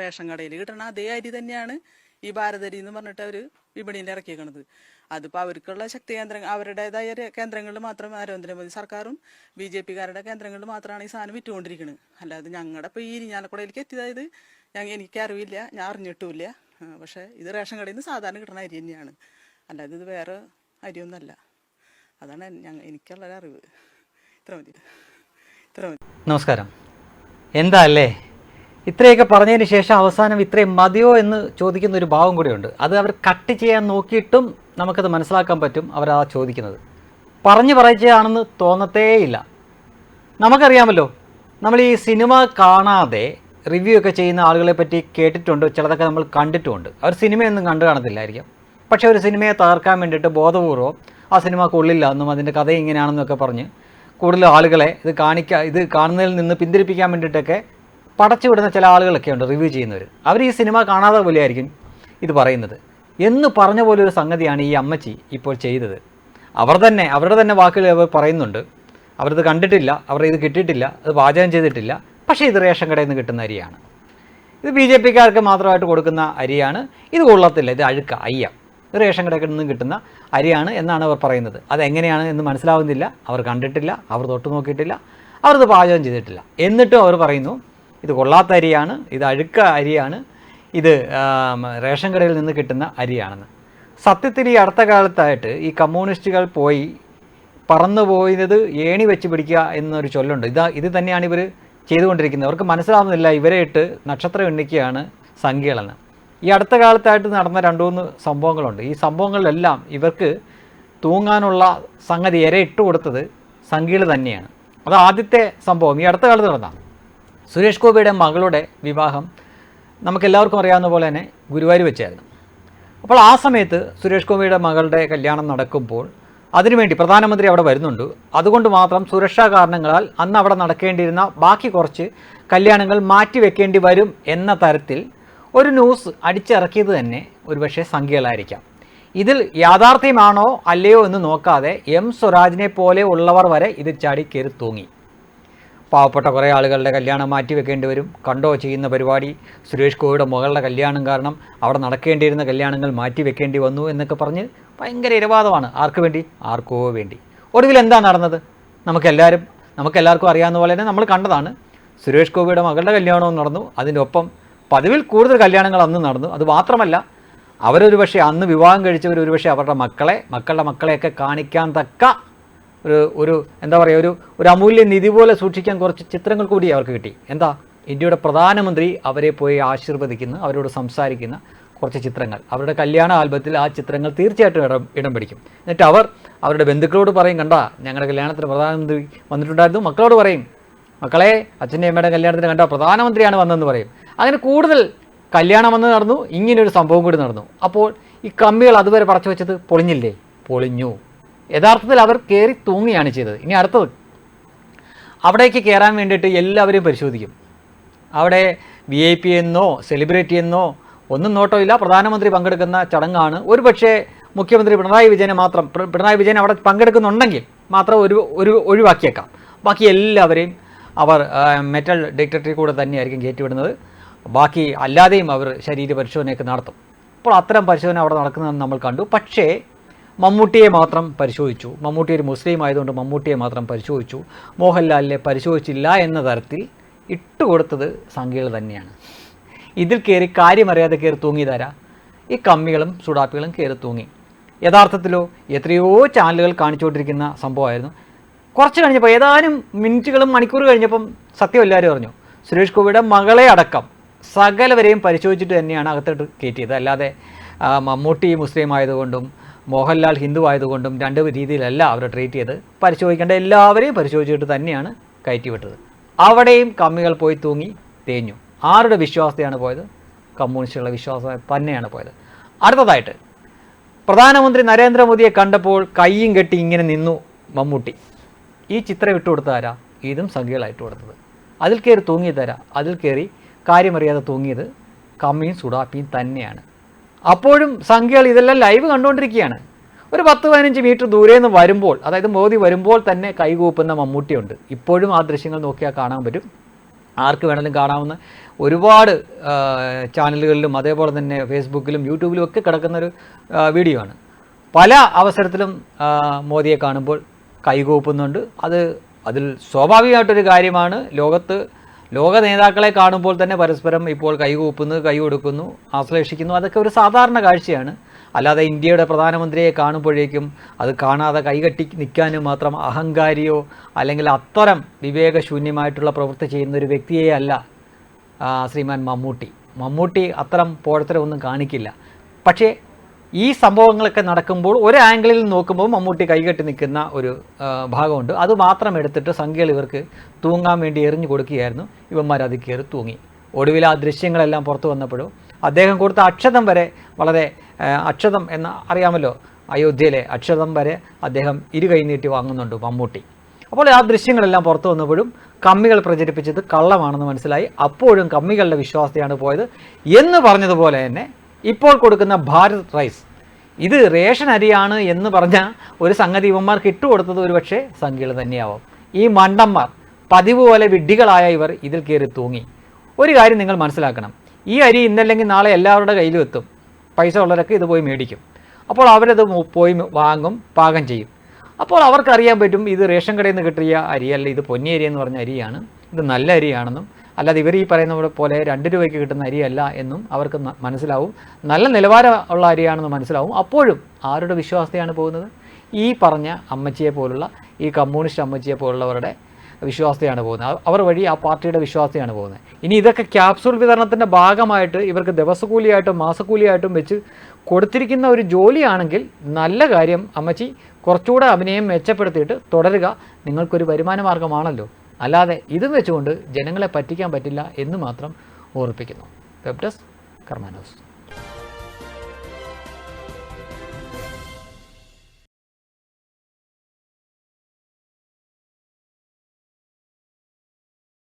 Ration കടയിൽ കിട്ടണ അതേ അരി തന്നെയാണ് ഈ ഭാരതരി എന്ന് പറഞ്ഞിട്ട് അവർ വിപണിയിൽ ഇറക്കിയേക്കണത്. അതിപ്പോൾ അവർക്കുള്ള ശക്തി കേന്ദ്ര അവരുടേതായ കേന്ദ്രങ്ങളിൽ മാത്രം നരേന്ദ്രമോദി സർക്കാരും ബി ജെ പിക്കാരുടെ കേന്ദ്രങ്ങളിൽ മാത്രമാണ് ഈ സാധനം വിറ്റുകൊണ്ടിരിക്കുന്നത് അല്ലാതെ ഞങ്ങളുടെ ഇപ്പോൾ ഈ ഇരിഞ്ഞാലക്കുടയിലേക്ക് എത്തിയതായത് ഞങ്ങൾ എനിക്കറിവില്ല ഞാൻ അറിഞ്ഞിട്ടുമില്ല. പക്ഷേ ഇത് റേഷൻ കടയിൽ നിന്ന് സാധാരണ കിട്ടുന്ന അരി തന്നെയാണ്. അല്ലാതെ ഇത് വേറെ അരിയൊന്നുമല്ല. അതാണ് ഞങ്ങൾ എനിക്കുള്ളൊരറിവ് ഇത്ര മതി. ഇത്ര മതി. നമസ്കാരം. എന്താ അല്ലേ? ഇത്രയൊക്കെ പറഞ്ഞതിന് ശേഷം അവസാനം ഇത്രയും മതിയോ എന്ന് ചോദിക്കുന്ന ഒരു ഭാവം കൂടിയുണ്ട്. അത് അവർ കട്ട് ചെയ്യാൻ നോക്കിയിട്ടും നമുക്കത് മനസ്സിലാക്കാൻ പറ്റും അവരാ ചോദിക്കുന്നത്. പറഞ്ഞു പറയിച്ചതാണെന്ന് തോന്നത്തേയില്ല. നമുക്കറിയാമല്ലോ നമ്മൾ ഈ സിനിമ കാണാതെ റിവ്യൂ ഒക്കെ ചെയ്യുന്ന ആളുകളെ പറ്റി കേട്ടിട്ടുണ്ട് ചിലതൊക്കെ നമ്മൾ കണ്ടിട്ടുമുണ്ട് അവർ സിനിമയൊന്നും കണ്ടു കാണത്തില്ലായിരിക്കും. പക്ഷേ ഒരു സിനിമയെ തകർക്കാൻ വേണ്ടിയിട്ട് ബോധപൂർവം ആ സിനിമ കൊള്ളില്ല എന്നും അതിന്റെ കഥ ഇങ്ങനെയാണെന്നൊക്കെ പറഞ്ഞ് കൂടുതൽ ആളുകളെ ഇത് കാണിക്കുക ഇത് കാണുന്നതിൽ നിന്ന് പിന്തിരിപ്പിക്കാൻ വേണ്ടിയിട്ടൊക്കെ പടച്ചു വിടുന്ന ചില ആളുകളൊക്കെ ഉണ്ട് റിവ്യൂ ചെയ്യുന്നവർ അവർ ഈ സിനിമ കാണാതെ പോലെയായിരിക്കും ഇത് പറയുന്നത്. എന്ന് പറഞ്ഞ പോലെ ഒരു സംഗതിയാണ് ഈ അമ്മച്ചി ഇപ്പോൾ ചെയ്തത്. അവർ തന്നെ അവരുടെ തന്നെ വാക്കുകൾ അവർ പറയുന്നുണ്ട്. അവരത് കണ്ടിട്ടില്ല അവർ ഇത് കിട്ടിയിട്ടില്ല അത് പാചകം ചെയ്തിട്ടില്ല. പക്ഷേ ഇത് റേഷൻ കടയിൽ നിന്ന് കിട്ടുന്ന അരിയാണ്. ഇത് ബി ജെ പിക്കാർക്ക് മാത്രമായിട്ട് കൊടുക്കുന്ന അരിയാണ്. ഇത് കൊള്ളത്തില്ല ഇത് അഴുക്ക അയ്യ. ഇത് റേഷൻ കടയിൽ നിന്ന് കിട്ടുന്ന അരിയാണ് എന്നാണ് അവർ പറയുന്നത്. അതെങ്ങനെയാണ് എന്ന് മനസ്സിലാവുന്നില്ല. അവർ കണ്ടിട്ടില്ല അവർ തൊട്ട് നോക്കിയിട്ടില്ല അവർ ഇത് പാചകം ചെയ്തിട്ടില്ല. എന്നിട്ടും അവർ പറയുന്നു ഇത് കൊള്ളാത്ത അരിയാണ് ഇത് അഴുക്ക അരിയാണ് ഇത് റേഷൻ കടയിൽ നിന്ന് കിട്ടുന്ന അരിയാണെന്ന്. സത്യത്തിൽ ഈ അടുത്ത കാലത്തായിട്ട് ഈ കമ്മ്യൂണിസ്റ്റുകൾ പോയി പറന്നു പോയത് ഏണി വെച്ച് പിടിക്കുക എന്നൊരു ചൊല്ലുണ്ട്. ഇതാ ഇത് തന്നെയാണ് ഇവർ ചെയ്തുകൊണ്ടിരിക്കുന്നത്. അവർക്ക് മനസ്സിലാവുന്നില്ല ഇവരെ ഇട്ട് നക്ഷത്രം എണ്ണിക്കുകയാണ് സംഖ്യകളെന്ന്. ഈ അടുത്ത കാലത്തായിട്ട് നടന്ന രണ്ടു മൂന്ന് സംഭവങ്ങളുണ്ട്. ഈ സംഭവങ്ങളിലെല്ലാം ഇവർക്ക് തൂങ്ങാനുള്ള സംഗതി ഇര ഇട്ട് കൊടുത്തത് സംഖ്യകൾ തന്നെയാണ്. അത് ആദ്യത്തെ സംഭവം. ഈ അടുത്ത കാലത്ത് നടന്ന സുരേഷ് ഗോപിയുടെ മകളുടെ വിവാഹം നമുക്കെല്ലാവർക്കും അറിയാവുന്ന പോലെ തന്നെ ഗുരുവായൂർ വെച്ചായിരുന്നു. അപ്പോൾ ആ സമയത്ത് സുരേഷ് ഗോപിയുടെ മകളുടെ കല്യാണം നടക്കുമ്പോൾ അതിനുവേണ്ടി പ്രധാനമന്ത്രി അവിടെ വരുന്നുണ്ട്. അതുകൊണ്ട് മാത്രം സുരക്ഷാ കാരണങ്ങളാൽ അന്ന് അവിടെ നടക്കേണ്ടിയിരുന്ന ബാക്കി കുറച്ച് കല്യാണങ്ങൾ മാറ്റിവെക്കേണ്ടി വരും എന്ന തരത്തിൽ ഒരു ന്യൂസ് അടിച്ചിറക്കിയത് തന്നെ ഒരുപക്ഷെ സംഖ്യകളായിരിക്കാം. ഇതിൽ യാഥാർത്ഥ്യമാണോ അല്ലയോ എന്ന് നോക്കാതെ എം സ്വരാജിനെ പോലെ ഉള്ളവർ വരെ ഇത് ചാടി കയറി തൂങ്ങി. പാവപ്പെട്ട കുറേ ആളുകളുടെ കല്യാണം മാറ്റി വെക്കേണ്ടി വരും. കണ്ടോ ചെയ്യുന്ന പരിപാടി? സുരേഷ് ഗോപിയുടെ മകളുടെ കല്യാണം കാരണം അവിടെ നടക്കേണ്ടിയിരുന്ന കല്യാണങ്ങൾ മാറ്റി വെക്കേണ്ടി വന്നു എന്നൊക്കെ പറഞ്ഞ് ഭയങ്കര ഇരവാദമാണ്. ആർക്ക് വേണ്ടി? ആർക്കോ വേണ്ടി. ഒടുവിൽ എന്താ നടന്നത്? നമുക്കെല്ലാവരും നമുക്കെല്ലാവർക്കും അറിയാവുന്ന പോലെ തന്നെ നമ്മൾ കണ്ടതാണ്. സുരേഷ് ഗോപിയുടെ മകളുടെ കല്യാണവും നടന്നു. അതിന്റെ ഒപ്പം പതിവിൽ കൂടുതൽ കല്യാണങ്ങൾ അന്ന് നടന്നു. അത് മാത്രമല്ല അവരൊരു പക്ഷേ അന്ന് വിവാഹം കഴിച്ചവർ ഒരു പക്ഷേ അവരുടെ മക്കളെ മക്കളുടെ മക്കളെയൊക്കെ കാണിക്കാൻ തക്ക ഒരു ഒരു എന്താ പറയുക ഒരു ഒരു അമൂല്യ നിധി പോലെ സൂക്ഷിക്കാൻ കുറച്ച് ചിത്രങ്ങൾ കൂടി അവർക്ക് കിട്ടി. എന്താ? ഇന്ത്യയുടെ പ്രധാനമന്ത്രി അവരെ പോയി ആശീർവദിക്കുന്ന അവരോട് സംസാരിക്കുന്ന കുറച്ച് ചിത്രങ്ങൾ. അവരുടെ കല്യാണ ആൽബത്തിൽ ആ ചിത്രങ്ങൾ തീർച്ചയായിട്ടും ഇടം ഇടം പിടിക്കും. എന്നിട്ട് അവർ അവരുടെ ബന്ധുക്കളോട് പറയും കണ്ട ഞങ്ങളുടെ കല്യാണത്തിന് പ്രധാനമന്ത്രി വന്നിട്ടുണ്ടായിരുന്നു മക്കളോട് പറയും മക്കളെ അച്ഛന്റെ അമ്മയുടെ കല്യാണത്തിന് കണ്ട പ്രധാനമന്ത്രിയാണ് വന്നതെന്ന് പറയും. അങ്ങനെ കൂടുതൽ കല്യാണം വന്ന് നടന്നു ഇങ്ങനെയൊരു സംഭവം കൂടി നടന്നു. അപ്പോൾ ഈ കമ്മികൾ അതുവരെ പറച്ചു വെച്ചത് പൊളിഞ്ഞില്ലേ? പൊളിഞ്ഞു. യഥാർത്ഥത്തിൽ അവർ കയറി തൂങ്ങിയാണ് ചെയ്തത്. ഇനി അടുത്തത്. അവിടേക്ക് കയറാൻ വേണ്ടിയിട്ട് എല്ലാവരെയും പരിശോധിക്കും. അവിടെ വി ഐ പി എന്നോ സെലിബ്രിറ്റി എന്നോ ഒന്നും നോട്ടമില്ല പ്രധാനമന്ത്രി പങ്കെടുക്കുന്ന ചടങ്ങാണ്. ഒരു പക്ഷേ മുഖ്യമന്ത്രി പിണറായി വിജയനെ മാത്രം പിണറായി വിജയൻ അവിടെ പങ്കെടുക്കുന്നുണ്ടെങ്കിൽ മാത്രം ഒരു ഒരു ഒഴിവാക്കിയേക്കാം. ബാക്കി എല്ലാവരെയും അവർ മെറ്റൽ ഡിറ്റക്ടറിൽ കൂടെ തന്നെയായിരിക്കും കയറ്റിവിടുന്നത് ബാക്കി അല്ലാതെയും അവർ ശരീര പരിശോധനയൊക്കെ നടത്തും. അപ്പോൾ അത്തരം പരിശോധന അവിടെ നടക്കുന്നതെന്ന് നമ്മൾ കണ്ടു. പക്ഷേ മമ്മൂട്ടിയെ മാത്രം പരിശോധിച്ചു. മമ്മൂട്ടി ഒരു മുസ്ലിം ആയതുകൊണ്ട് മമ്മൂട്ടിയെ മാത്രം പരിശോധിച്ചു. മോഹൻലാലിനെ പരിശോധിച്ചില്ല എന്ന തരത്തിൽ ഇട്ടുകൊടുത്തത് സംഖ്യകൾ തന്നെയാണ്. ഇതിൽ കയറി കാര്യമറിയാതെ കയറി തൂങ്ങിയതാരാ? ഈ കമ്മികളും സുഡാപ്പികളും കയറി തൂങ്ങി. യഥാർത്ഥത്തിലോ എത്രയോ ചാനലുകൾ കാണിച്ചുകൊണ്ടിരിക്കുന്ന സംഭവമായിരുന്നു. കുറച്ച് കഴിഞ്ഞപ്പോൾ ഏതാനും മിനിറ്റുകളും മണിക്കൂർ കഴിഞ്ഞപ്പം സത്യം എല്ലാവരും അറിഞ്ഞു. സുരേഷ് ഗോപിയുടെ മകളെ അടക്കം സകലവരെയും പരിശോധിച്ചിട്ട് തന്നെയാണ് അകത്തോട്ട് കയറ്റിയത്. അല്ലാതെ മമ്മൂട്ടി മുസ്ലിം ആയതുകൊണ്ടും മോഹൻലാൽ ഹിന്ദു ആയതുകൊണ്ടും രണ്ട് രീതിയിലല്ല അവരെ ട്രീറ്റ് ചെയ്ത്. പരിശോധിക്കേണ്ട എല്ലാവരെയും പരിശോധിച്ചിട്ട് തന്നെയാണ് കയറ്റിവിട്ടത്. അവിടെയും കമ്മികൾ പോയി തൂങ്ങി തേഞ്ഞു. ആരുടെ വിശ്വാസത്തെയാണ് പോയത്? കമ്മ്യൂണിസ്റ്റുകളുടെ വിശ്വാസം തന്നെയാണ് പോയത്. അടുത്തതായിട്ട് പ്രധാനമന്ത്രി നരേന്ദ്രമോദിയെ കണ്ടപ്പോൾ കൈയും കെട്ടി ഇങ്ങനെ നിന്നു മമ്മൂട്ടി. ഈ ചിത്രം ഇട്ട് കൊടുത്തതാരാ ഇതും സംഖ്യകളായിട്ട് കൊടുത്തത്. അതിൽ കയറി തൂങ്ങിയതാരാ അതിൽ കയറി കാര്യമറിയാതെ തൂങ്ങിയത് കമ്മിയും സുഡാപ്പിയും തന്നെയാണ്. അപ്പോഴും സംഖ്യകൾ ഇതെല്ലാം ലൈവ് കണ്ടുകൊണ്ടിരിക്കുകയാണ്. ഒരു പത്ത് പതിനഞ്ച് മീറ്റർ ദൂരെ നിന്ന് വരുമ്പോൾ അതായത് മോദി വരുമ്പോൾ തന്നെ കൈകൂപ്പുന്ന മമ്മൂട്ടിയുണ്ട്. ഇപ്പോഴും ആ ദൃശ്യങ്ങൾ നോക്കിയാൽ കാണാൻ പറ്റും. ആർക്ക് വേണമെങ്കിലും കാണാവുന്ന ഒരുപാട് ചാനലുകളിലും അതേപോലെ തന്നെ ഫേസ്ബുക്കിലും യൂട്യൂബിലും ഒക്കെ കിടക്കുന്നൊരു വീഡിയോ ആണ്. പല അവസരത്തിലും മോദിയെ കാണുമ്പോൾ കൈകൂപ്പുന്നുണ്ട്. അത് അതിൽ സ്വാഭാവികമായിട്ടൊരു കാര്യമാണ്. ലോകത്ത് ലോക നേതാക്കളെ കാണുമ്പോൾ തന്നെ പരസ്പരം ഇപ്പോൾ കൈകൂപ്പുന്നു കൈ കൊടുക്കുന്നു ആശ്ലേഷിക്കുന്നു. അതൊക്കെ ഒരു സാധാരണ കാഴ്ചയാണ്. അല്ലാതെ ഇന്ത്യയുടെ പ്രധാനമന്ത്രിയെ കാണുമ്പോഴേക്കും അത് കാണാതെ കൈകെട്ടി നിൽക്കാനും മാത്രം അഹങ്കാരിയോ അല്ലെങ്കിൽ അത്തരം വിവേകശൂന്യമായിട്ടുള്ള പ്രവൃത്തി ചെയ്യുന്ന ഒരു വ്യക്തിയെ അല്ല ശ്രീമാൻ മമ്മൂട്ടി. മമ്മൂട്ടി അത്തരം പോഴത്തരമൊന്നും കാണിക്കില്ല. പക്ഷേ ഈ സംഭവങ്ങളൊക്കെ നടക്കുമ്പോൾ ഒരു ആംഗിളിൽ നോക്കുമ്പോൾ മമ്മൂട്ടി കൈകെട്ടി നിൽക്കുന്ന ഒരു ഭാഗമുണ്ട്. അത് മാത്രം എടുത്തിട്ട് സംഖ്യകൾ ഇവർക്ക് തൂങ്ങാൻ വേണ്ടി എറിഞ്ഞു കൊടുക്കുകയായിരുന്നു. ഇവന്മാർ അത് കയറി തൂങ്ങി. ഒടുവിൽ ആ ദൃശ്യങ്ങളെല്ലാം പുറത്തു വന്നപ്പോഴും അദ്ദേഹം കൊടുത്ത അക്ഷതം വരെ വളരെ അക്ഷതം എന്ന് അറിയാമല്ലോ അയോധ്യയിലെ അക്ഷതം വരെ അദ്ദേഹം ഇരു കൈ നീട്ടി വാങ്ങുന്നുണ്ട് മമ്മൂട്ടി. അപ്പോൾ ആ ദൃശ്യങ്ങളെല്ലാം പുറത്തു വന്നപ്പോഴും കമ്മികൾ പ്രചരിപ്പിച്ചത് കള്ളമാണെന്ന് മനസ്സിലായി. അപ്പോഴും കമ്മികളുടെ വിശ്വാസത്തെയാണ് പോയത്. എന്ന് പറഞ്ഞതുപോലെ തന്നെ ഇപ്പോൾ കൊടുക്കുന്ന ഭാരത് റൈസ്. ഇത് റേഷൻ അരിയാണ് എന്ന് പറഞ്ഞ ഒരു സംഗതി ഇവന്മാർക്ക് ഇട്ടുകൊടുത്തത് ഒരു പക്ഷേ സംഖ്യകൾ തന്നെയാവും. ഈ മണ്ടന്മാർ പതിവ് പോലെ വിഡ്ഢികളായ ഇവർ ഇതിൽ കയറി തൂങ്ങി. ഒരു കാര്യം നിങ്ങൾ മനസ്സിലാക്കണം. ഈ അരി ഇന്നല്ലെങ്കിൽ നാളെ എല്ലാവരുടെ കയ്യിലും എത്തും. പൈസ ഉള്ളവരൊക്കെ ഇത് പോയി മേടിക്കും. അപ്പോൾ അവരത് പോയി വാങ്ങും പാകം ചെയ്യും. അപ്പോൾ അവർക്കറിയാൻ പറ്റും ഇത് റേഷൻ കടയിൽ നിന്ന് കിട്ടിയ അരിയല്ല ഇത് പൊന്നി അരി എന്ന് പറഞ്ഞ അരിയാണ്. ഇത് നല്ല അരിയാണെന്നും അല്ലാതെ ഇവർ ഈ പറയുന്ന പോലെ രണ്ട് രൂപയ്ക്ക് കിട്ടുന്ന അരിയല്ല എന്നും അവർക്ക് മനസ്സിലാവും. നല്ല നിലവാരമുള്ള അരിയാണെന്ന് മനസ്സിലാവും. അപ്പോഴും ആരുടെ വിശ്വാസത്തെയാണ് പോകുന്നത്? ഈ പറഞ്ഞ അമ്മച്ചിയെ പോലുള്ള ഈ കമ്മ്യൂണിസ്റ്റ് അമ്മച്ചിയെ പോലുള്ളവരുടെ വിശ്വാസത്തെയാണ് പോകുന്നത്. അവർ വഴി ആ പാർട്ടിയുടെ വിശ്വാസത്തെയാണ് പോകുന്നത്. ഇനി ഇതൊക്കെ ക്യാപ്സൂൾ വിതരണത്തിന്റെ ഭാഗമായിട്ട് ഇവർക്ക് ദിവസക്കൂലിയായിട്ടും മാസക്കൂലിയായിട്ടും വെച്ച് കൊടുത്തിരിക്കുന്ന ഒരു ജോലിയാണെങ്കിൽ നല്ല കാര്യം അമ്മച്ചി കുറച്ചുകൂടെ അഭിനയം മെച്ചപ്പെടുത്തിയിട്ട് തുടരുക. നിങ്ങൾക്കൊരു വരുമാന മാർഗമാണല്ലോ അല്ലാതെ ഇതും വെച്ചുകൊണ്ട് ജനങ്ങളെ പറ്റിക്കാൻ പറ്റില്ല എന്ന് മാത്രം ഓർപ്പിക്കുന്നു. ഡെസ്ക് കർമാനോസ്